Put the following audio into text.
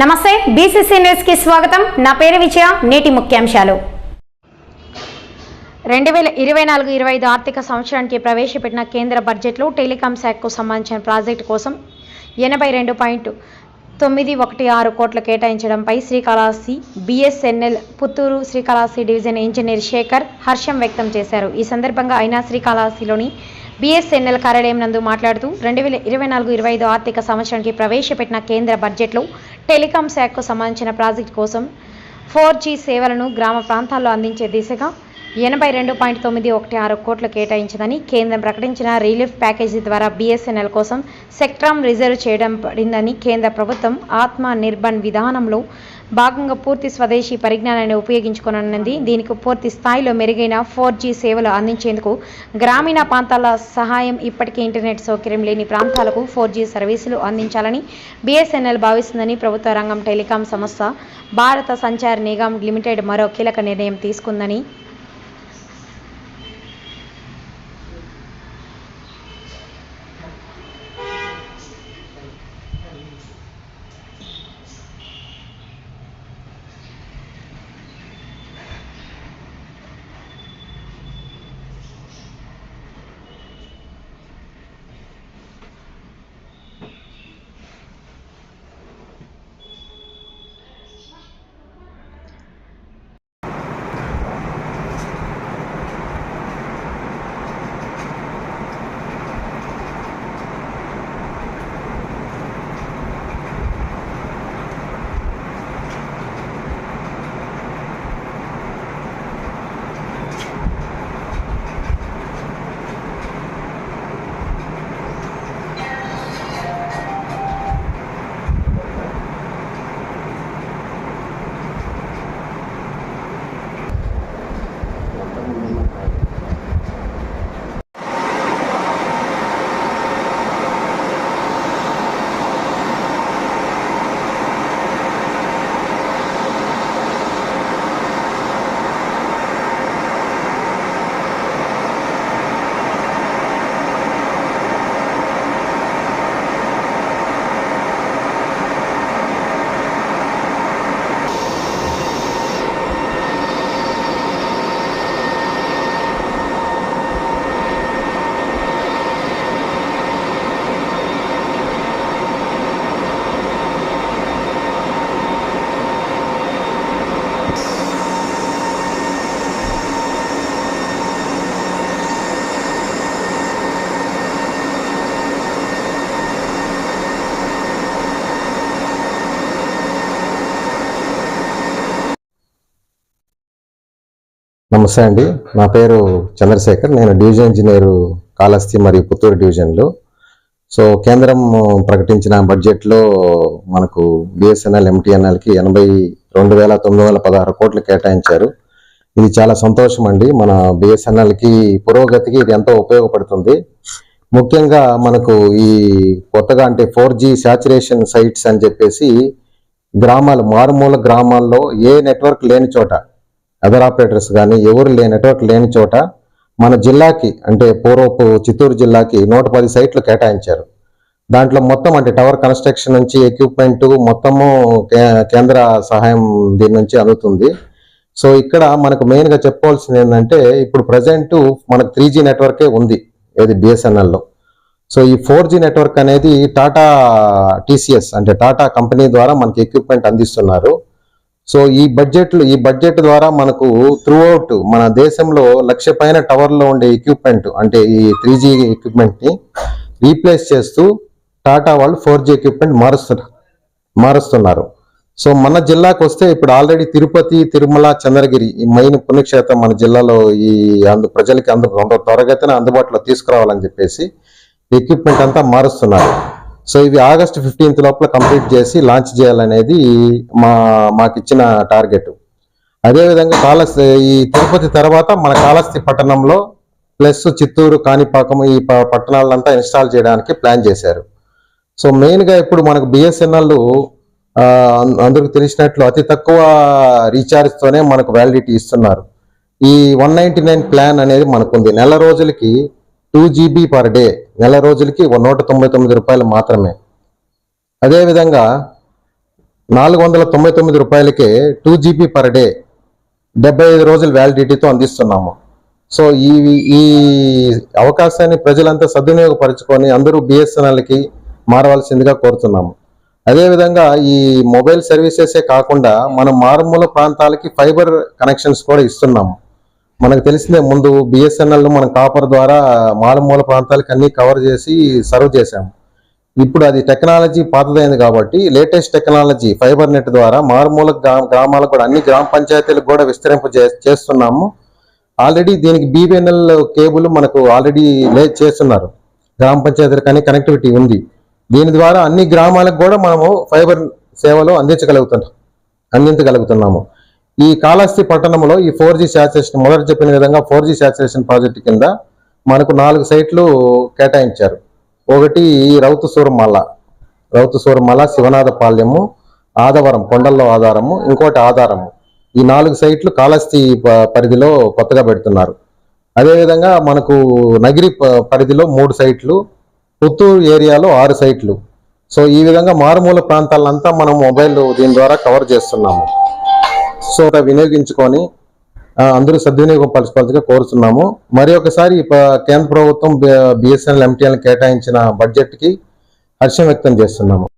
నమస్తే బీసీసీ న్యూస్కి స్వాగతం. నా పేరు విజయ నేటి ముఖ్యాంశాలు. రెండు వేల ఇరవై నాలుగు ఇరవై ఐదు ఆర్థిక సంవత్సరానికి ప్రవేశపెట్టిన కేంద్ర బడ్జెట్లో టెలికాం శాఖకు సంబంధించిన ప్రాజెక్టు కోసం ఎనభై రెండు పాయింట్ తొమ్మిది ఒకటి ఆరు కోట్లు కేటాయించడంపై Srikalahasti BSNL Puttur Srikalahasti division engineer Shekhar హర్షం వ్యక్తం చేశారు. ఈ సందర్భంగా ఆయన శ్రీకాళహస్తిలోని బీఎస్ఎన్ఎల్ కార్యాలయం నందు మాట్లాడుతూ రెండు వేల ఇరవై నాలుగు ఇరవై ఐదు ఆర్థిక సంవత్సరానికి ప్రవేశపెట్టిన కేంద్ర బడ్జెట్లో టెలికాం శాఖకు సంబంధించిన ప్రాజెక్టు కోసం ఫోర్ జీ సేవలను గ్రామ ప్రాంతాల్లో అందించే దిశగా ఎనభై రెండు పాయింట్ తొమ్మిది ఒకటి ఆరు కోట్లు కేటాయించిందని కేంద్రం ప్రకటించిన రిలీఫ్ ప్యాకేజీ ద్వారా బీఎస్ఎన్ఎల్ కోసం సెక్ట్రామ్ రిజర్వ్ చేయడం పడిందని కేంద్ర ప్రభుత్వం ఆత్మ నిర్భన్ విధానంలో భాగంగా పూర్తి స్వదేశీ పరిజ్ఞానాన్ని ఉపయోగించుకోనున్నది దీనికి పూర్తి స్థాయిలో మెరుగైన ఫోర్ జీ సేవలు అందించేందుకు గ్రామీణ ప్రాంతాల సహాయం ఇప్పటికే ఇంటర్నెట్ సౌకర్యం లేని ప్రాంతాలకు ఫోర్ జీ సర్వీసులు అందించాలని బీఎస్ఎన్ఎల్ భావిస్తుందని ప్రభుత్వ రంగం టెలికాం సంస్థ భారత సంచార్ నిగమ్ లిమిటెడ్ మరో కీలక నిర్ణయం తీసుకుందని నమస్తే అండి. నా పేరు చంద్రశేఖర్. నేను డివిజన్ ఇంజనీర్ కాళహస్తి మరియు పుత్తూరు డివిజన్లో. సో కేంద్రం ప్రకటించిన బడ్జెట్లో మనకు బిఎస్ఎన్ఎల్ ఎంటీఎన్ఎల్కి ఎనభై రెండు వేల తొమ్మిది వందల పదహారు కోట్లు కేటాయించారు. ఇది చాలా సంతోషం అండి. మన బిఎస్ఎన్ఎల్కి పురోగతికి ఇది ఎంతో ఉపయోగపడుతుంది. ముఖ్యంగా మనకు ఈ కొత్తగా అంటే ఫోర్ జీ శాచురేషన్ సైట్స్ అని చెప్పేసి గ్రామాలు మారుమూల గ్రామాల్లో ఏ నెట్వర్క్ లేని చోట అదర్ ఆపరేటర్స్ కానీ ఎవరు లేని నెట్వర్క్ లేని చోట మన జిల్లాకి అంటే పూర్వపు చిత్తూరు జిల్లాకి నూట పది సైట్లు కేటాయించారు. దాంట్లో మొత్తం అంటే టవర్ కన్స్ట్రక్షన్ నుంచి ఎక్విప్మెంట్ మొత్తము కే- కేంద్ర సహాయం దీని నుంచి అందుతుంది. సో ఇక్కడ మనకు మెయిన్గా చెప్పవలసింది చెప్పుకోవాల్సింది ఏంటంటే ఇప్పుడు ప్రజెంట్ మనకు త్రీ జీ నెట్వర్కే ఉంది ఏది బిఎస్ఎన్ఎల్లో సో ఈ ఫోర్ జీ నెట్వర్క్ అనేది టాటా టీసీఎస్ అంటే టాటా కంపెనీ ద్వారా మనకి ఎక్విప్మెంట్ అందిస్తున్నారు. సో ఈ బడ్జెట్లు ఈ బడ్జెట్ ద్వారా మనకు త్రూ అవుట్ మన దేశంలో లక్ష పైన టవర్లో ఉండే ఎక్విప్మెంట్ అంటే ఈ త్రీ జీ ఎక్విప్మెంట్ని రీప్లేస్ చేస్తూ టాటా వాళ్ళు ఫోర్ జీ ఎక్విప్మెంట్ మారుస్తున్నారు మారుస్తున్నారు. సో మన జిల్లాకు వస్తే ఇప్పుడు ఆల్రెడీ తిరుపతి తిరుమల చంద్రగిరి ఈ మెయిన్ పుణ్యక్షేత్రం మన జిల్లాలో ఈ అందు ప్రజలకి అందు అంత త్వరగతిన అందుబాటులో తీసుకురావాలని చెప్పేసి ఎక్విప్మెంట్ అంతా మారుస్తున్నారు. సో ఇవి ఆగస్ట్ ఫిఫ్టీన్త్ లోపల కంప్లీట్ చేసి లాంచ్ చేయాలనేది మా మాకు ఇచ్చిన టార్గెట్. అదేవిధంగా కాళహస్తి ఈ తిరుపతి తర్వాత మన కాళహస్తి పట్టణంలో ప్లస్ చిత్తూరు కాణిపాకం ఈ ప- పట్టణాలంతా ఇన్స్టాల్ చేయడానికి ప్లాన్ చేశారు. సో మెయిన్గా ఇప్పుడు మనకు బిఎస్ఎన్ఎల్ అందరికి తెలిసినట్లు అతి తక్కువ రీఛార్జ్తోనే మనకు వ్యాలిడిటీ ఇస్తున్నారు. ఈ వన్ నైంటీ నైన్ ప్లాన్ అనేది మనకుంది. నెల రోజులకి టూ జీబీ పర్ డే నెల రోజులకి నూట తొంభై తొమ్మిది రూపాయలు మాత్రమే. అదేవిధంగా నాలుగు వందల తొంభై తొమ్మిది రూపాయలకే టూ జీబీ పర్ డే డెబ్బై ఐదు రోజుల వ్యాలిడిటీతో అందిస్తున్నాము. సో ఈ ఈ అవకాశాన్ని ప్రజలంతా సద్వినియోగపరచుకొని అందరూ బిఎస్ఎన్ఎల్కి మారవలసిందిగా కోరుతున్నాము. అదేవిధంగా ఈ మొబైల్ సర్వీసెసే కాకుండా మనం మారుమూల ప్రాంతాలకి ఫైబర్ కనెక్షన్స్ కూడా ఇస్తున్నాము. మనకు తెలిసిందే ముందు బిఎస్ఎన్ఎల్ మనం కాపర్ ద్వారా మారుమూల ప్రాంతాలకు అన్ని కవర్ చేసి సర్వ్ చేశాము. ఇప్పుడు అది టెక్నాలజీ పాతదైంది కాబట్టి లేటెస్ట్ టెక్నాలజీ ఫైబర్ నెట్ ద్వారా మారుమూల గ్రామాలకు కూడా అన్ని గ్రామ పంచాయతీలకు కూడా విస్తరింప చే- చేస్తున్నాము. ఆల్రెడీ దీనికి బీబీఎన్ఎల్ కేబుల్ మనకు ఆల్రెడీ లే చేస్తున్నారు. గ్రామ పంచాయతీలకు అన్ని కనెక్టివిటీ ఉంది. దీని ద్వారా అన్ని గ్రామాలకు కూడా మనము ఫైబర్ సేవలు అందించగలుగుతున్నాం. అందించగలుగుతున్నాము. ఈ కాళహస్తి పట్టణంలో ఈ ఫోర్ జీ శాచురేషన్ మొదట చెప్పిన విధంగా ఫోర్ జీ శాచురేషన్ ప్రాజెక్ట్ కింద మనకు నాలుగు సైట్లు కేటాయించారు. ఒకటి రౌతు సూరమల్ల రౌతు సూరమల్ల శివనాథపాల్యము ఆదవరం కొండల్లో ఆధారము ఇంకోటి ఆధారము. ఈ నాలుగు సైట్లు కాళహస్తి ప- పరిధిలో కొత్తగా పెడుతున్నారు. అదేవిధంగా మనకు నగిరి ప- పరిధిలో మూడు సైట్లు పుత్తూరు ఏరియాలో ఆరు సైట్లు. సో ఈ విధంగా మారుమూల ప్రాంతాలంతా మనం మొబైల్ దీని ద్వారా కవర్ చేస్తున్నాము. సో వినియోగించుకొని అందరూ సద్వినియోగం పరచుకోవాల్సిగా కోరుతున్నాము మరి ఒకసారి కేంద్ర ప్రభుత్వం బిఎస్ఎన్ఎల్ ఎంటీఎల్ కేటాయించిన బడ్జెట్కి హర్షం వ్యక్తం చేస్తున్నాము.